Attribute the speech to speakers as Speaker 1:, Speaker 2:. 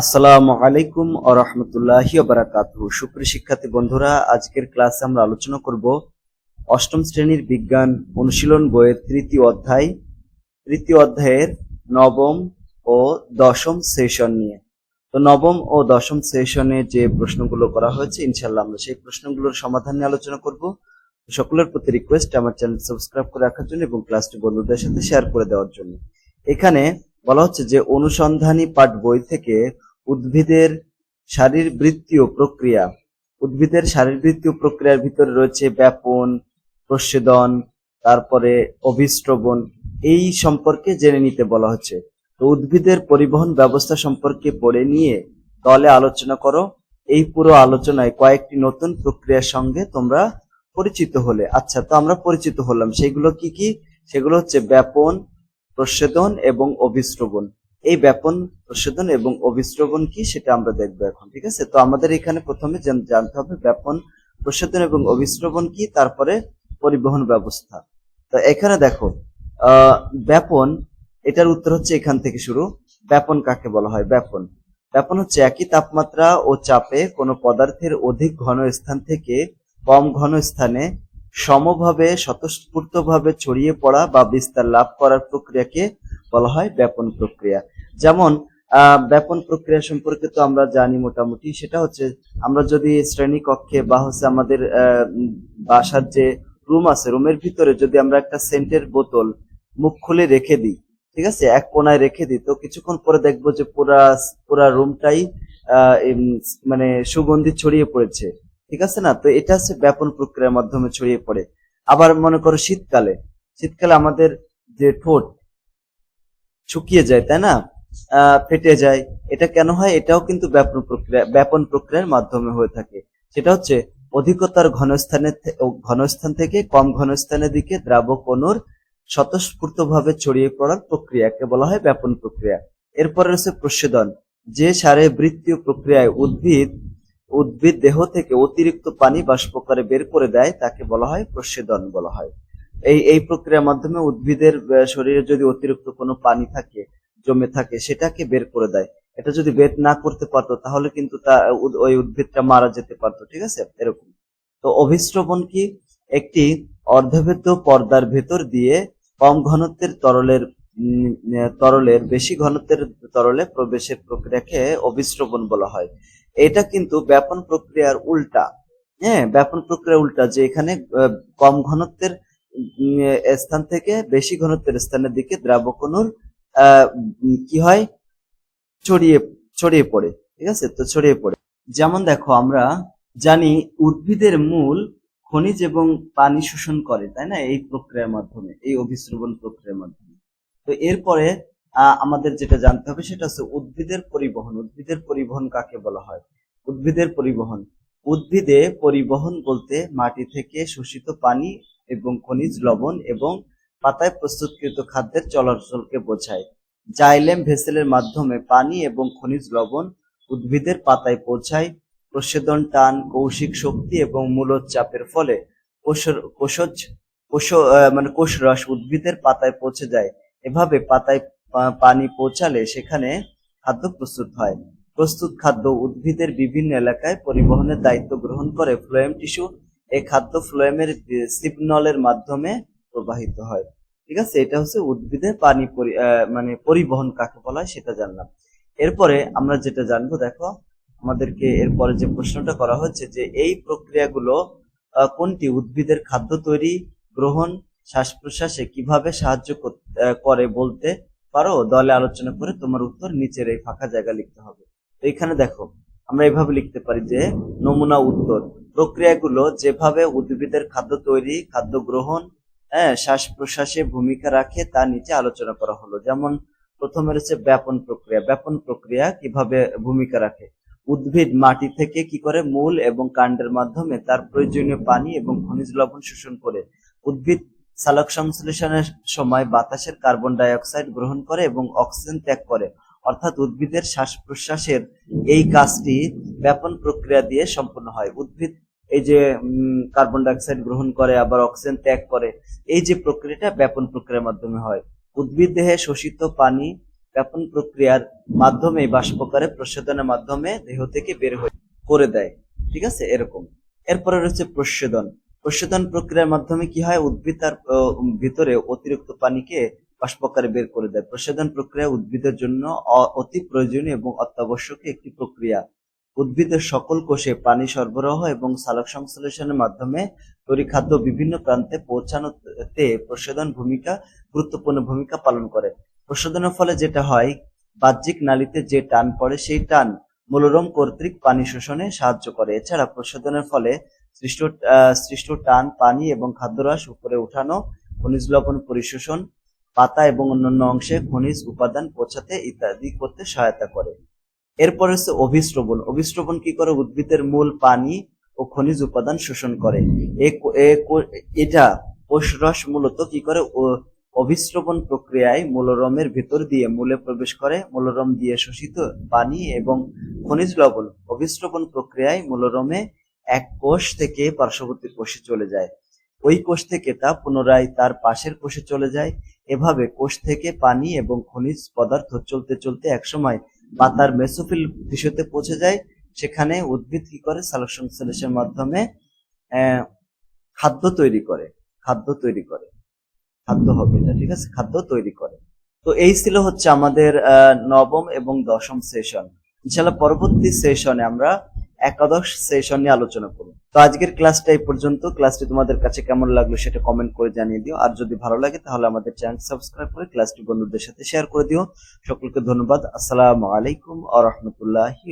Speaker 1: আসসালামু আলাইকুম ও রহমতুল্লাহি বারাকাতু সুপ্রিয় শিক্ষার্থী বন্ধুরা, আজকের ক্লাসে আমরা আলোচনা করব অষ্টম শ্রেণির বিজ্ঞান অনুশীলন বইয়ের তৃতীয় অধ্যায়, তৃতীয় অধ্যায়ের নবম ও দশম সেশন নিয়ে। তো নবম ও দশম সেশনে যে প্রশ্নগুলো করা হয়েছে ইনশাল্লাহ আমরা সেই প্রশ্নগুলোর সমাধান নিয়ে আলোচনা করব। সকলের প্রতি রিকোয়েস্ট আমার চ্যানেল সাবস্ক্রাইব করে রাখার জন্য এবং ক্লাসটি বন্ধুদের সাথে শেয়ার করে দেওয়ার জন্য। এখানে বলা হচ্ছে যে অনুসন্ধানী পাঠ বই থেকে উদ্ভিদের শারীরবৃত্তীয় প্রক্রিয়া। উদ্ভিদের শারীরবৃত্তীয় প্রক্রিয়ার ভিতরে রয়েছে ব্যাপন, প্রচ্ছেদন, তারপরে অভিস্রবণ, এই সম্পর্কে জেনে নিতে বলা হচ্ছে। তো উদ্ভিদের পরিবহন ব্যবস্থা সম্পর্কে পড়ে নিয়ে দলে আলোচনা করো। এই পুরো আলোচনায় কয়েকটি নতুন প্রক্রিয়ার সঙ্গে তোমরা পরিচিত হলে। আচ্ছা তো আমরা পরিচিত হলাম। সেগুলো কি কি? সেগুলো হচ্ছে ব্যাপন, প্রচ্ছেদন এবং অভিস্রবণ। এই ব্যাপন প্রশোধন এবং অভিস্রবণ কি সেটা আমরা দেখব এখন, ঠিক আছে? তো আমাদের এখানে প্রথমে জানতে হবে ব্যাপন প্রশোধন এবং অভিস্রবণ কি, তারপরে পরিবহন ব্যবস্থা। তো এখানে দেখো ব্যাপন, এটার উত্তর হচ্ছে এখান থেকে শুরু। ব্যাপন কাকে বলা হয়? ব্যাপন। ব্যাপন হচ্ছে একই তাপমাত্রা ও চাপে কোনো পদার্থের অধিক ঘন স্থান থেকে কম ঘন স্থানে সমভাবে, স্বতঃস্ফূর্তভাবে ছড়িয়ে পড়া বা বিস্তার লাভ করার প্রক্রিয়াকে বলা হয় ব্যাপন প্রক্রিয়া। যেমন ব্যাপন প্রক্রিয়া সম্পর্কে তো আমরা জানি মোটামুটি, সেটা হচ্ছে আমরা যদি শ্রেণি কক্ষে বা হচ্ছে আমাদের বাসার যে রুম আছে, রুমের ভিতরে যদি আমরা একটা সেন্টের বোতল মুখ খুলে রেখে দিই, ঠিক আছে, এক কোনায় রেখে দিই, তো কিছুক্ষণ পরে দেখব যে পুরা পুরা রুমটাই মানে সুগন্ধি ছড়িয়ে পড়েছে, ঠিক আছে না? তো এটা হচ্ছে ব্যাপন প্রক্রিয়ার মাধ্যমে ছড়িয়ে পড়ে। আবার মনে করো শীতকালে শীতকালে আমাদের যে ঠোঁট শুকিয়ে যায়, তাই না? ফেটে যায়। এটা কেন হয়? এটাও কিন্তু ব্যাপন প্রক্রিয়া, ব্যাপন প্রক্রিয়ার মাধ্যমে হয়ে থাকে। সেটা হচ্ছে অধিকতর ঘনস্থানের ঘনস্থান থেকে কম ঘনস্থানের দিকে দ্রাবক অণুর স্বতঃস্ফূর্তভাবে ছড়িয়ে পড়ার প্রক্রিয়াকে বলা হয় ব্যাপন প্রক্রিয়া। এরপরে রয়েছে প্রচ্ছেদন। যে সারে বৃত্তীয় প্রক্রিয়ায় উদ্ভিদ উদ্ভিদ দেহ থেকে অতিরিক্ত পানি বাষ্প করে বের করে দেয়, তাকে বলা হয় প্রসেদন বলা হয়। এই এই প্রক্রিয়ার মাধ্যমে উদ্ভিদের শরীরে যদি অতিরিক্ত কোনো পানি থাকে জমে থাকে সেটাকে বের করে দেয়। এটা যদি বের না করতে পারতো তাহলে কিন্তু তা ওই উদ্ভিদটা মারা যেতে পারতো ঠিক আছে? এরকম। তো অভিস্রবণ কি? একটি অর্ধভেদ্য পর্দার ভেতর দিয়ে কম ঘনত্বের তরলের তরলের বেশি ঘনত্বের তরলে প্রবেশের প্রক্রিয়াকে অভিস্রবণ বলা হয়। এটা কিন্তু ব্যাপন প্রক্রিয়ার উল্টা। হ্যাঁ ব্যাপন প্রক্রিয়ার উল্টা যে এখানে কম ঘনত্বের স্থান থেকে বেশি ঘনত্বের স্থানের দিকে দ্রাবক অণুর আহ, উম, কি হয়? ছড়িয়ে ছড়িয়ে পড়ে, ঠিক আছে? তো ছড়িয়ে পড়ে। যেমন দেখো, আমরা জানি উদ্ভিদের মূল খনিজ এবং পানি শোষণ করে, তাই না? এই প্রক্রিয়ার মাধ্যমে, এই অভিস্রবণ প্রক্রিয়ার মাধ্যমে। তো এরপরে আমাদের যেটা জানতে হবে সেটা হচ্ছে উদ্ভিদের পরিবহন। উদ্ভিদের পরিবহন কাকে বলা হয়? উদ্ভিদের পরিবহন। উদ্ভিদে পরিবহন বলতে মাটি থেকে শোষিত পানি এবং খনিজ লবণ এবং পাতায় প্রস্তুতকৃত খাদ্যের চলাচলকে বোঝায়। জাইলেম ভেসেলের মাধ্যমে পানি এবং খনিজ লবণ উদ্ভিদের পাতায় পৌঁছায়। প্রসেদন টান, কৌশিক শক্তি এবং মূলত চাপের ফলে কোষ- কোষজ, কোষ মানে কোষরস উদ্ভিদের পাতায় পৌঁছে যায়। এভাবে পাতায় পানি পৌঁছালে সেখানে খাদ্য প্রস্তুত হয়। প্রস্তুত খাদ্য উদ্ভিদের বিভিন্ন এলাকায় পরিবহনের দায়িত্ব গ্রহণ করে ফ্লোয়েম টিস্যু। এই খাদ্য ফ্লোয়েমের সিগনলের মাধ্যমে প্রবাহিত হয়। ঠিক আছে? এটা হচ্ছে উদ্ভিদের পানি মানে পরিবহন কাকে বলা হয় সেটা জানলাম। এরপরে আমরা যেটা জানব, দেখো, আমাদেরকে এরপরে যে প্রশ্নটা করা হচ্ছে যে এই প্রক্রিয়াগুলো কোনটি? উদ্ভিদের খাদ্য তৈরি, গ্রহণ, শ্বাস প্রশ্বাসে কীভাবে সাহায্য করে বলতে পারো? দলে আলোচনা করে তোমার উত্তর নিচের এই ফাঁকা জায়গা লিখতে হবে। তো এখানে দেখো, আমরা এভাবে লিখতে পারি যে নমুনা উত্তর। প্রক্রিয়াগুলো যেভাবে উদ্ভিদের খাদ্য তৈরি, খাদ্য গ্রহণ হ্যাঁ শ্বাস প্রশ্বাসে ভূমিকা রাখে, তা নিচে আলোচনা করা হলো। যেমন, প্রথমে রয়েছে ব্যাপন প্রক্রিয়া। ব্যাপন প্রক্রিয়া কীভাবে ভূমিকা রাখে? উদ্ভিদ মাটি থেকে কি করে মূল এবং কাণ্ডের মাধ্যমে তার প্রয়োজনীয় পানি এবং খনিজ লবণ শোষণ করে? উদ্ভিদ সালোক সংশ্লেষণের সময় বাতাসের কার্বন ডাই অক্সাইড গ্রহণ করে এবং অক্সিজেন ত্যাগ করে। অর্থাৎ উদ্ভিদের শ্বাস প্রশ্বাসের এই কাজটি ব্যাপন প্রক্রিয়া দিয়ে সম্পন্ন হয়। উদ্ভিদ এই যে কার্বন ডাই অক্সাইড গ্রহণ করে, আবার অক্সিজেন ত্যাগ করে, এই যে প্রক্রিয়াটা ব্যাপন প্রক্রিয়ার মাধ্যমে হয়। উদ্ভিদ, দেহে শোষিত পানি ব্যাপন প্রক্রিয়ার মাধ্যমে, বাষ্পকারে প্রস্বেদনের মাধ্যমে দেহ থেকে বের হয়ে করে দেয়। ঠিক আছে? এরকম। এরপরে রয়েছে প্রস্বেদন প্রস্বেদন প্রক্রিয়ার মাধ্যমে কি হয়? উদ্ভিদ তার ভিতরে অতিরিক্ত পানিকে বাষ্পকারে বের করে দেয়। প্রস্বেদন প্রক্রিয়া উদ্ভিদের জন্য অতি প্রয়োজনীয় এবং অত্যাবশ্যকীয় একটি প্রক্রিয়া। উদ্ভিদের সকল কোষে পানি সরবরাহ এবং সালোক সংশ্লেষণের মাধ্যমে তৈরি খাদ্য বিভিন্ন প্রান্তে পৌঁছানোতে প্রস্বেদন ভূমিকা, গুরুত্বপূর্ণ ভূমিকা পালন করে। প্রস্বেদনের ফলে যেটা হয়, বাহ্যিক নালীতে যে টান পড়ে সেই টান মূলরম কর্তৃক পানি শোষণে সাহায্য করে। এছাড়া প্রস্বেদনের ফলে সৃষ্ট সৃষ্ট টান, পানি এবং খাদ্যরস উপরে উঠানো খনিজ লবণ পরিশোষণ, পাতা এবং অন্যান্য অংশে খনিজ উপাদান পৌঁছাতে ইত্যাদি করতে সহায়তা করে। এরপর হচ্ছে অভিস্রবণ অভিস্রবণ কি করে? উদ্ভিদের মূল পানি ও খনিজ উপাদান শোষণ করে। এটা কোষরস মূলত কি করে? অভিস্রবণ প্রক্রিয়ায় মূলরমের ভিতর দিয়ে মূলে প্রবেশ করে, মূলরম দিয়ে শোষিত পানি এবং খনিজ লবণ। অভিস্রবণ প্রক্রিয়ায় মূলরমে এক কোষ থেকে পার্শ্ববর্তী কোষে চলে যায়। ওই কোষ থেকে তা পুনরায় তার পাশের কোষে চলে যায়। এভাবে কোষ থেকে পানি এবং খনিজ পদার্থ চলতে চলতে একসময় পাতার মেসোফিল টিস্যুতে পৌঁছে যায়, সেখানে উদ্ভিদ কি করে? সালোক সংশ্লেষের মাধ্যমে খাদ্য তৈরি করে, খাদ্য তৈরি করে। খাদ্য হবে না ঠিক আছে? খাদ্য তৈরি করে। তো এই ছিল হচ্ছে আমাদের নবম এবং দশম সেশন ইনশাল্লাহ পরবর্তী সেশনে আমরা একাদশ সেশন নিয়ে আলোচনা করব। তো আজকের ক্লাসটা এই পর্যন্ত। ক্লাসটি তোমাদের কাছে কেমন লাগল সেটা কমেন্ট করে জানিয়ে দিও। আর যদি ভালো লাগে, তাহলে আমাদের চ্যানেল সাবস্ক্রাইব করে ক্লাসটি বন্ধুদের সাথে শেয়ার করে দিও। সকলকে ধন্যবাদ। আসসালামু আলাইকুম আ রহমতুল্লাহি